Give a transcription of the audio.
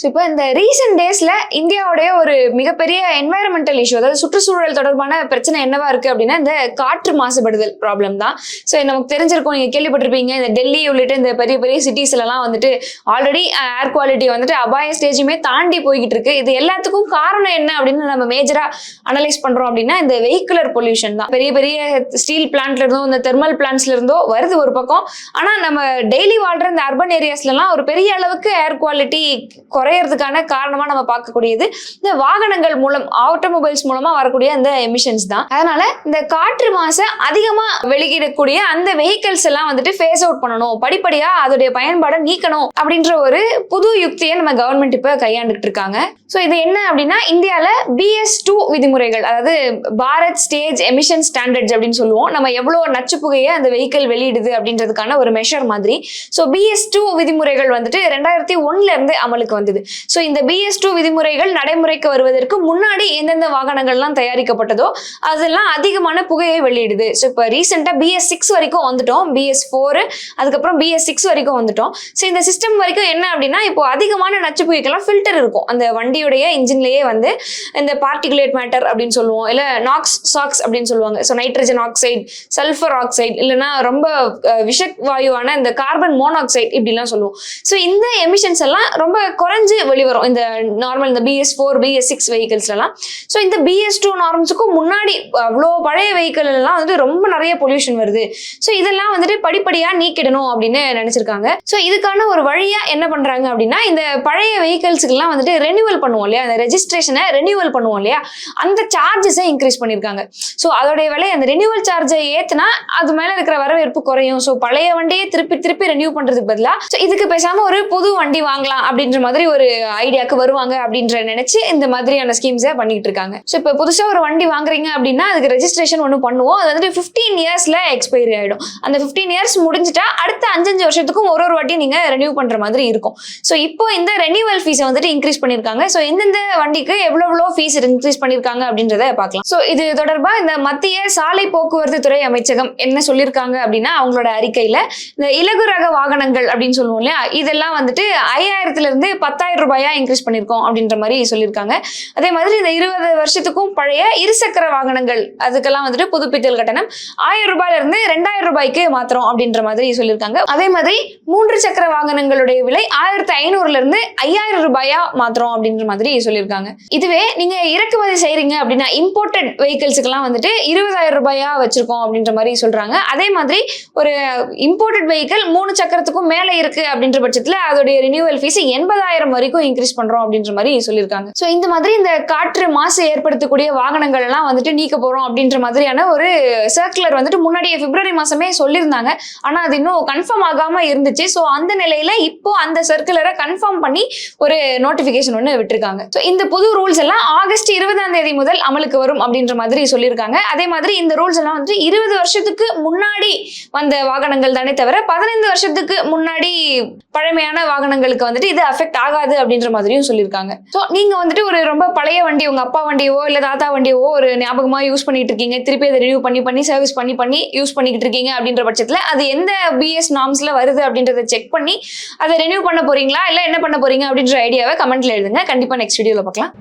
So இப்போ இந்த recent டேஸில் இந்தியாவுடைய ஒரு மிகப்பெரிய என்வாயரமெண்டல் இஷ்யூ அதாவது சுற்றுச்சூழல் தொடர்பான பிரச்சனை என்னவா இருக்குது அப்படின்னா இந்த காற்று மாசுபடுதல் ப்ராப்ளம் தான். ஸோ நமக்கு தெரிஞ்சிருக்கும். நீங்கள் கேள்விப்பட்டிருப்பீங்க இந்த டெல்லி உள்ளிட்ட இந்த பெரிய பெரிய சிட்டிஸ்லலாம் வந்துட்டு ஆல்ரெடி ஏர் குவாலிட்டி வந்துட்டு அபாய ஸ்டேஜுமே தாண்டி போய்கிட்டு இருக்கு. இது எல்லாத்துக்கும் காரணம் என்ன அப்படின்னு நம்ம மேஜராக அனலைஸ் பண்ணுறோம் அப்படின்னா இந்த வெஹிகுலர் பொல்யூஷன் தான். பெரிய பெரிய ஸ்டீல் பிளான்ட்ல இருந்தோ இந்த தெர்மல் பிளான்ட்ஸ்ல இருந்தோ வருது ஒரு பக்கம். ஆனால் நம்ம டெய்லி வாழ்கிற இந்த அர்பன் ஏரியாஸ்லலாம் ஒரு பெரிய அளவுக்கு ஏர் குவாலிட்டி குறையறதுக்கான காரணமா நம்ம பார்க்கக்கூடியது இந்த வாகனங்கள் மூலம் ஆட்டோமொபைல்ஸ் மூலமா வரக்கூடிய அந்த எமிஷன்ஸ் தான். அதனால இந்த காற்று மாசை அதிகமா வெளியிடக்கூடிய அந்த வெஹிக்கல்ஸ் எல்லாம் வந்துட்டு ஃபேஸ் அவுட் பண்ணணும். படிப்படியா அதோடைய பயன்பாடை நீக்கணும் அப்படின்ற ஒரு புது யுக்தியை நம்ம கவர்மெண்ட் இப்ப கையாண்டுட்டு இருக்காங்க. ஸோ இது என்ன அப்படின்னா இந்தியால பிஎஸ் டூ விதிமுறைகள் அதாவது பாரத் ஸ்டேஜ் எமிஷன் ஸ்டாண்டர்ட்ஸ் அப்படின்னு சொல்லுவோம். நம்ம எவ்வளோ நச்சு புகையை அந்த வெஹிக்கிள் வெளியிடுது அப்படின்றதுக்கான ஒரு மெஷர் மாதிரி. ஸோ பிஎஸ் டூ விதிமுறைகள் வந்துட்டு ரெண்டாயிரத்தி ஒன்னுல இருந்து அமலுக்கு வந்தது. ஸோ இந்த பிஎஸ் டூ விதிமுறைகள் நடைமுறைக்கு வருவதற்கு முன்னாடி எந்தெந்த வாகனங்கள்லாம் தயாரிக்கப்பட்டதோ அதெல்லாம் அதிகமான புகையை வெளியிடுது. ஸோ இப்போ ரீசெண்டாக பிஎஸ் சிக்ஸ் வரைக்கும் வந்துட்டோம். பிஎஸ் ஃபோரு அதுக்கப்புறம் பிஎஸ் சிக்ஸ் வரைக்கும் வந்துட்டோம். ஸோ இந்த சிஸ்டம் வரைக்கும் என்ன அப்படின்னா இப்போ அதிகமான நச்சு புகைக்கெல்லாம் ஃபில்டர் இருக்கும். அந்த வண்டியுடைய இன்ஜின்லேயே வந்து இந்த பார்ட்டிகுலேட் மேட்டர் அப்படின்னு சொல்லுவோம். இல்லை நாக்ஸ் சாக்ஸ் அப்படின்னு சொல்லுவாங்க. So nitrogen oxide sulphur oxide இல்லைன்னா ரொம்ப விஷ வாயுவான இந்த கார்பன் மோனாக்சைடு இப்படிலாம் சொல்லுவோம். ஸோ இந்த எமிஷன்ஸ் எல்லாம் ரொம்ப குறைஞ்ச வெளிவரும். இந்த நார்மல் இந்த பிஎஸ் ஃபோர் பிஎஸ் சிக்ஸ் வெஹிக்கிள்ஸ்லாம் ஸோ இந்த பிஎஸ் டூ நார்ம்ஸுக்கும் முன்னாடி அவ்வளோ பழைய vehicle எல்லாம் வந்துட்டு ரொம்ப நிறைய பொல்யூஷன் வருது. ஸோ இதெல்லாம் வந்துட்டு படிப்படியாக நீக்கிடணும் அப்படின்னு நினச்சிருக்காங்க. ஸோ இதுக்கான ஒரு வழியாக என்ன பண்ணுறாங்க அப்படின்னா இந்த பழைய வெஹிக்கிள்ஸுக்கெல்லாம் வந்துட்டு ரெனியூவல் பண்ணுவோம் இல்லையா? அந்த ரெஜிஸ்ட்ரேஷனை ரெனியூவல் பண்ணுவோம் இல்லையா? அந்த சார்ஜஸை இன்க்ரீஸ் பண்ணியிருக்காங்க ஸோ அதோடைய விலை அந்த ரெனியூவல் சார்ஜை ஏற்றுனா அது மேலே இருக்கிற வரவேற்பு குறையும். ஸோ பழைய வண்டியை திருப்பி திருப்பி ரெனியூ பண்ணுறதுக்கு பதிலாக ஸோ இதுக்கு பேசாமல் ஒரு புது வண்டி வாங்கலாம் அப்படின்ற மாதிரி ஒரு ஐடியாக்கு வருவாங்க அப்படின்ற நினைச்சு இந்த மாதிரியான ஸ்கீம்ஸை பண்ணிட்டு இருக்காங்க. ஸோ இப்போ புதுசாக ஒரு வண்டி வாங்குறீங்க அப்படின்னா அதுக்கு ரெஜிஸ்ட்ரேஷன் ஒன்று பண்ணுவோம். அது வந்துட்டு ஃபிஃப்டீன் இயர்ஸ்ல எக்ஸ்பைரி ஆயிடும். அந்த ஃபிஃப்டீன் இயர்ஸ் முடிஞ்சிட்டா அடுத்த அஞ்சஞ்சு வருஷத்துக்கும் ஒரு ஒரு வாட்டி நீங்க ரெனியூ பண்ற மாதிரி இருக்கும். ஸோ இப்போ இந்த ரெனியூவல் ஃபீஸை வந்துட்டு இன்க்ரீஸ் பண்ணியிருக்காங்க ஸோ எந்தெந்த வண்டிக்கு எவ்வளோ எவ்வளோ ஃபீஸ் இன்க்ரீஸ் பண்ணியிருக்காங்க அப்படின்றத பார்க்கலாம். ஸோ இது தொடர்பாக இந்த மத்திய சாலை போக்குவரத்து துறை அமைச்சகம் என்ன சொல்லியிருக்காங்க அப்படின்னா அவங்களோட அறிக்கையில இந்த இலகு ரக வாகனங்கள் அப்படின்னு சொல்லுவோம் இல்லையா? இதெல்லாம் வந்துட்டு ஐயாயிரத்துல இருந்து பத்தாயிரம் ரூபாயா இன்க்ரீஸ் பண்ணியிருக்கோம் அப்படின்ற மாதிரி சொல்லியிருக்காங்க. அதே மாதிரி இந்த இருபது வருஷத்துக்கும் பழைய இருசக்கர வாகனங்கள் அதுக்கெல்லாம் வந்துட்டு புதுப்பித்தல் கட்டணம் ஆயிரம் ரூபாயில இருந்து ரெண்டாயிரம் ரூபாய்க்கு மாத்திரம் அப்படின்ற மாதிரி சொல்லியிருக்காங்க. அதே மாதிரி மூன்று சக்கர வாகனங்களுடைய விலை ஆயிரத்தி ஐநூறுல இருந்து ஐயாயிரம் ரூபாயா மாத்திரம் அப்படின்ற மாதிரி சொல்லியிருக்காங்க. இதுவே நீங்க இறக்குமதி செய்யறீங்க அப்படின்னா இம்போர்ட்டட் வெஹிக்கிள்ஸுக்கெல்லாம் வந்துட்டு இருபதாயிரம் ரூபாயா வச்சிருக்கோம் அப்படின்ற மாதிரி சொல்றாங்க. அதே மாதிரி ஒரு இம்போர்ட்டட் வெஹிக்கிள் மூணு சக்கரத்துக்கும் மேலே இருக்கு அப்படின்ற பட்சத்தில் அதோடைய ரினியூவல் ஃபீஸ் எண்பதாயிரம் வரைக்கும் இன்க்ரீஸ் பண்றோம் அப்படின்ற மாதிரி சொல்லியிருக்காங்க. ஸோ இந்த மாதிரி இந்த காற்று மாசு ஏற்படுத்தக்கூடிய வாகனங்கள் எல்லாம் வந்துட்டு நீக்க போறோம் அப்படின்ற மாதிரியான ஒரு சர்க்குலர் வந்துட்டு முன்னாடியே பிப்ரவரி மாசமே சொல்லியிருந்தாங்க. ஆனா அது இன்னும் கன்ஃபார்ம் ஆகாம இருந்துச்சு. ஸோ அந்த நிலையில இப்போ அந்த சர்க்குலரை கன்ஃபார்ம் பண்ணி ஒரு நோட்டிபிகேஷன் ஒன்று விட்டுருக்காங்க. ஸோ இந்த புது ரூல்ஸ் எல்லாம் ஆகஸ்ட் இருபதாம் தேதி முதல் அமலுக்கு வரும் அப்படின்ற மாதிரி சொல்லியிருக்காங்க. அதே மாதிரி இந்த ரூல்ஸ் எல்லாம் வந்துட்டு இருபது வருஷத்துக்கு முன்னாடி வந்த வாகனங்கள் தானே தவிர பதினைந்து வருஷத்துக்கு முன்னாடி பழமையான வாகனங்களுக்கு வந்துட்டு இது அஃபெக்ட் ஆகாது அப்படின்ற மாதிரியும் சொல்லியிருக்காங்க. ஸோ நீங்க வந்துட்டு ஒரு ரொம்ப பழைய வண்டி உங்க அப்பா வண்டியவோ இல்ல தாத்தா வண்டியோ ஒரு ஞாபகமா யூஸ் பண்ணிட்டு இருக்கீங்க. திருப்பி அதை ரினியூ பண்ணி பண்ணி சர்வீஸ் பண்ணி பண்ணி யூஸ் பண்ணிக்கிட்டு இருக்கீங்க அப்படின்ற பட்சத்துல அது எந்த பிஎஸ் நாம்ஸ்ல வருது அப்படின்றத செக் பண்ணி அதை ரினியூ பண்ண போறீங்களா இல்ல என்ன பண்ண போறீங்க அப்படின்ற ஐடியாவை கமெண்ட்ல எழுதுங்க. கண்டிப்பா நெக்ஸ்ட் வீடியோல பார்க்கலாம்.